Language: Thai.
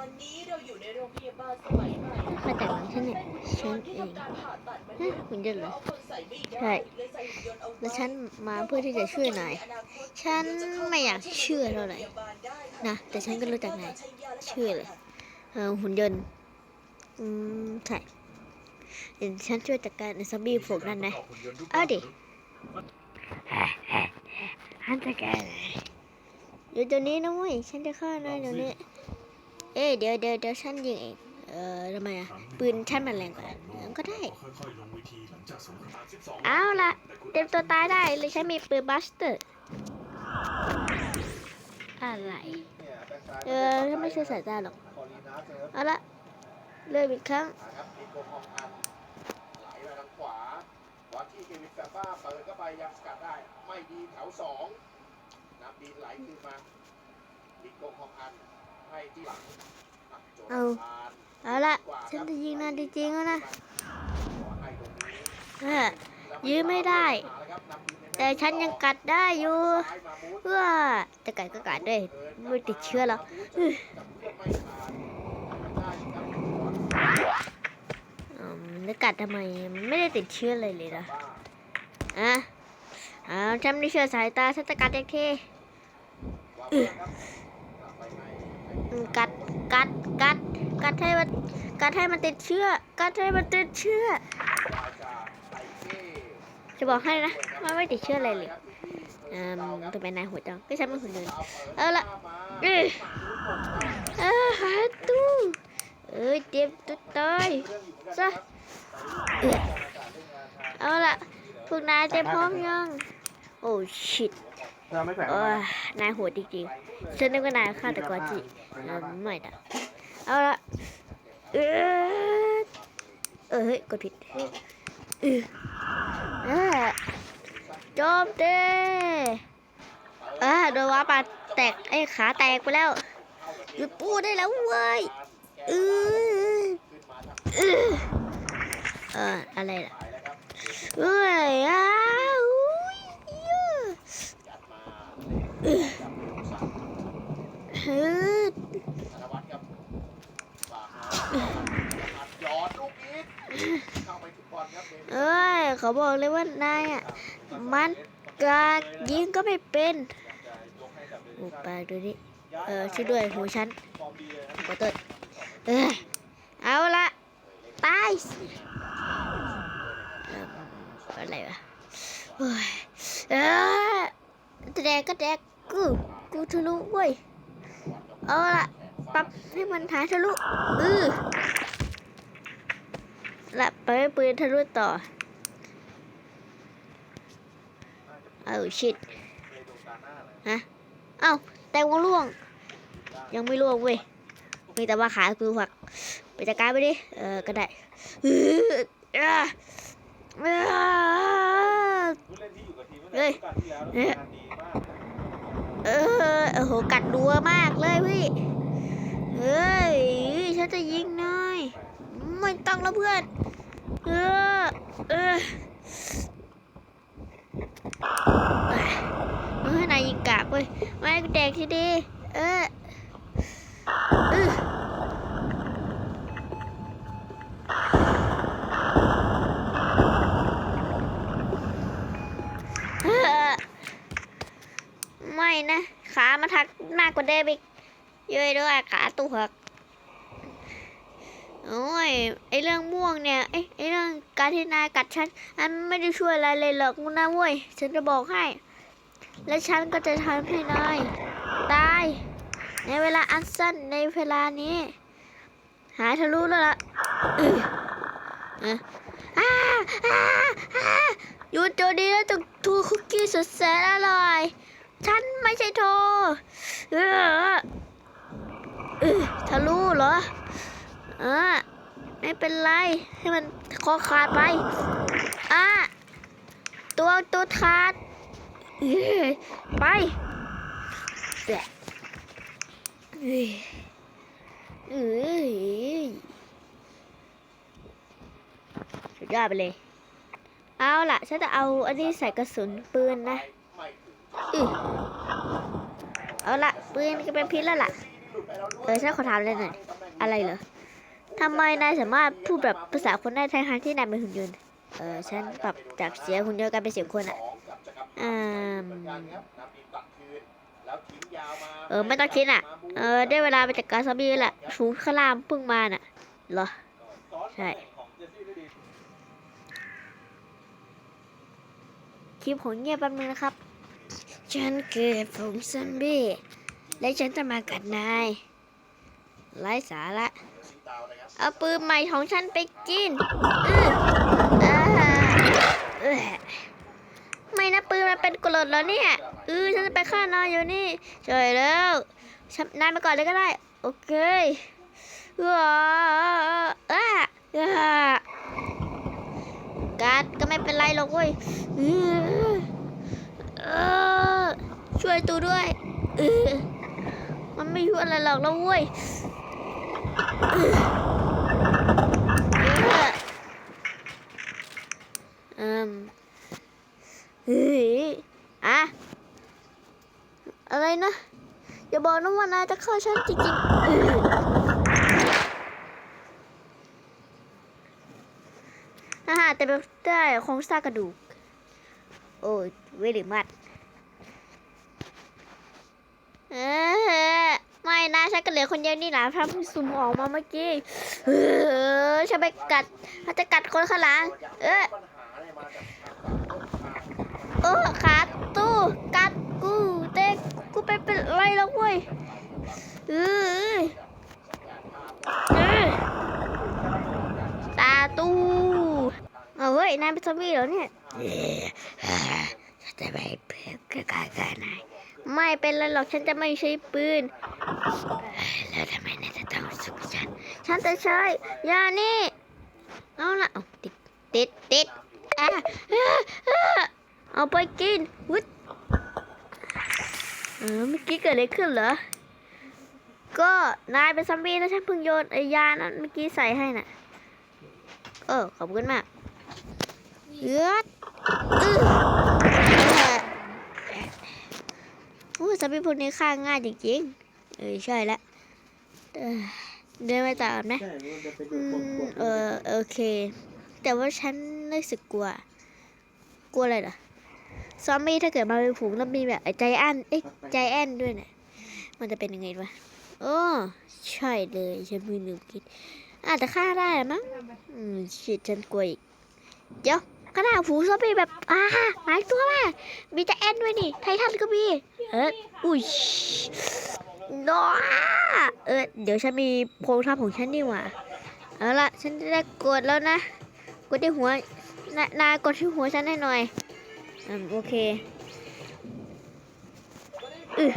อนนี้เราอยู่ในโรงพยาบาลสมัยใหม่มาจากหลังฉันเนี่ยฉันที่เองทำการผ่าตัดมฮะหุ่นยนต์เหรอเอาคนใส่ไม่ได้ใช่เลยใส่หุ่นยนต์เอาไว้แล้วฉันมาเพื่อที่จะช่วยนายฉันไม่อยากเชื่อเท่าไหร่นะแต่ฉันก็รู้จักนายเชื่อเลยเออหุ่นยนต์อืมใช่เดี๋ยวฉันช่วยจัดการไอ้ซอมบี้พวกนั้นนะเอาดิฮันจะแกอยู่ตัวนี้นะเว้ยฉันจะฆ่านายเดี๋ยวนี้ เอ้ยเดี๋ยวเดี๋ยวเดี๋ยวฉันยิงเอง เออทำไมอะ ปืนฉันมันแรงกว่างั้นก็ได้ค่อยๆลงวิธีหลังจากสงคราม12เอาละเต็มตัวตายได้เลยฉันมีปืนบัสเตอร์ อะไร เออถ้าไม่ใช่สายตาหรอก เอาละเริ่มอีกครั้งนะครับมีโกของอันไหลมาทางขวาวัดที่เควินแซมบ้าเปิดเข้าไปยังสกัดได้ ไม่ดีแถวสองน้ำดีไหลคืนมามีโกของอัน เอาเอาละฉันจะยิงนานจริงๆแล้วนะขอให้ตรงนี้เออยื้อไม่ได้ แต่ฉันยังกัดได้อยู่ซ้ายมามูดเพื่อจะกัดก็กัดด้วยไม่ติดเชื้อหรอกอื้อกับเอนไม่ผ่านได้ครับอืมแล้วกัดทำไมไม่ได้ติดเชื้อเลยเลยนะอะเอาฉันไม่เชื่อสายตาฉันจะกัดอีกที กัดกัดกัด กัดให้มันกัดให้มันติดเชื้อกัดให้มันติดเชื้อวาจาไอเก้จะบอกให้นะว่าไม่ติดเชื้ออะไรเลยเอ่มตัวเป็นนายหัวจังก็ฉันเป็นคนเดินเอาละเออเออหาตู้เออเจ็บตัวตายซะเออเอาละพวกนายเต็มพร้อมยังโอ้ชิตเราไม่แขวนโอ้ยนายโหดจริงๆฉันนึกว่านายฆ่าแต่กอจิ เออไม่นะเอาละเออเออเฮ้ยกดผิดเออเออโจมตีเออโดนว้าปาแตกไอ้ขาแตกไปแล้วหยุดพูได้แล้วเว้ยเออเออเอออะไรล่ะเอ้ยอ้าวเหี้ยฮึด ธนวัฒน์ครับฝากมาอัดยอดลูกนี้เข้าไปทุกบอลครับ เอ้ยเขาบอกเลยว่านายอะมันกากยิงก็ไม่เป็นโอ้ปาดูดิเออช่วยด้วยหูฉันขอโทษเอ้ยเอาละตายอะไรวะโอ้ยเออแดกก็แดกกูกูทะลุเว้ยเอาละปรับให้มันหาทะลุเออ ไปให้ปืนทะลุต่อเอาชิดฮะ เอ้า แตงโมล่วง ยังไม่ล่วงเว้ย มีแต่ว่าขาคือผัก ไปจัดการไปดิ เออ ก็ได้เฮ้ยเออโอ้โห กัดดัวมากเลยพี่ เฮ้ย ฉันจะยิงหน่อยไม่ต้องแล้วเพื่อน เออเออเฮ้นายยิงกากเว้ยไม่กูแดกทีดีเออเออเออไม่นะ ขามาทักหน้ากกว่าเดิมอีกย้อยด้วยขาตัวหัก โอ้ยไอเรื่องม่วงเนี่ยไอไอเรื่องการที่นายกัดฉันอันไม่ได้ช่วยอะไรเลยหรอกนะเว้ยฉันจะบอกให้ และฉันก็จะทำให้นายตายในเวลาอันสั้นในเวลานี้ หายทะลุแล้วล่ะออเอออ้าอ้าอ้าหยุดโจดีแล้วจะทูคุกกี้สุดแสนอร่อย ฉันไม่ใช่โทเออเออทะลุเหรอ เออ ไม่เป็นไร ให้มันคอขาดไป อะ ตัวตัวขาด ไปแบะเอ้ยเอ้ยสุดยอดไปเลย เอาล่ะ ฉันจะเอาอันนี้ใส่กระสุนปืนนะอือเอาล่ะปืนก็เป็นพิษแล้วล่ะหลุดไปเออฉันขอถามเลยหน่อยอะไรเหรอ ทำไมนายสามารถพูดแบบภาษาคนได้ทั้งที่นายเป็นหุ่นยนต์ เออฉันปรับจากเสียงหุ่นยนต์กลายเป็นเสียงคนอะอืมเออไม่ต้องคิดอะ เออได้เวลาไปจัดการซอมบี้แล้วแหละฝูข้าลางเพิ่งมาน่ะเหรอ ใช่คลิปของเงียบแป๊บนึงนะครับ ฉันคือฝูงซอมบี้ และฉันจะมากัดนายไร้สาระ เอาปืนใหม่ของฉันไปกินอืออ่าเอ้อไม่นะปืนมันเป็นกรดแล้วเนี่ยเออฉันจะไปฆ่านายอยู่นี่ช่แล้วฉันนายไปก่อนเลยก็ได้ โอเคว้าอ่าอ่าการดก็ไม่เป็นไรหรอกเว้ยเออเอช่วยตูด้วยเออมันไม่ช่วยอะไรหรอกแล้วเว้ย อืมเฮ้ยอะอะไรนะ อย่าบอกนะว่านายจะฆ่าฉันจริงๆเอออาหารแต่แบบได้โครงสร้างกระดูก โอ้ยเวลิมัดเออไม่นะฉันก็ เหลือคนเดียวนี่นะพระผู้สุ่มออกมาเมื่อกี้เออฉันไปกัดมันจะกัดคนข้างหลังเออเออขาตู้กัดกูเต็กกูเป็นเป็นไรแล้วเว้ยเออตาตู้เอาเฮ้ยนายเป็นซอมบี้เหรอเนี่ยจะไม่เพื่อกับการนายไม่เป็นไรหรอกฉันจะไม่ใช้ปืน แล้วทำไมนายจะต้องสู้กับฉัน ฉันจะใช้ยานี่เอาละติดติดติดอะเอาไปกินวุดเออเมื่อกี้เกิดอะไรขึ้นเหรอ ก็นายเป็นซัมบี้แล้วฉันเพิ่งโยนไอ้ยานั้นเมื่อกี้ใส่ให้น่ะ เออขอบคุณมากเอือดอื้อโอ้ซัมบี้พวกนี้ฆ่าง่ายจริงๆ เออใช่แล้วเดินไปต่อไหมอืมเออโอเค แต่ว่าฉันรู้สึกกลัว กลัวอะไรเหรอซอมบี้ถ้าเกิดมาเป็นฝูงแล้วมีแบบไอ้ใจแอนเอ้ใจแอนด้วยเนี่ยมันจะเป็นยังไงวะโอ้ใช่เลยฉันไม่ลืมคิด อาจจะฆ่าได้มั้งอืมชิดฉันกลัวอีกเดี๋ยวขนาดฝูงซอมบี้แบบอ่าหมายตัวมามีใจแอนด้วยนี่ไททันก็มีเอออุ้ย น้อเออเดี๋ยวฉันมีโพรงทับของฉันนี่หว่าเอาละฉันจะได้กดแล้วนะ กดที่หัวนายนายกดที่หัวฉันให้หน่อยอืมโอเคอือ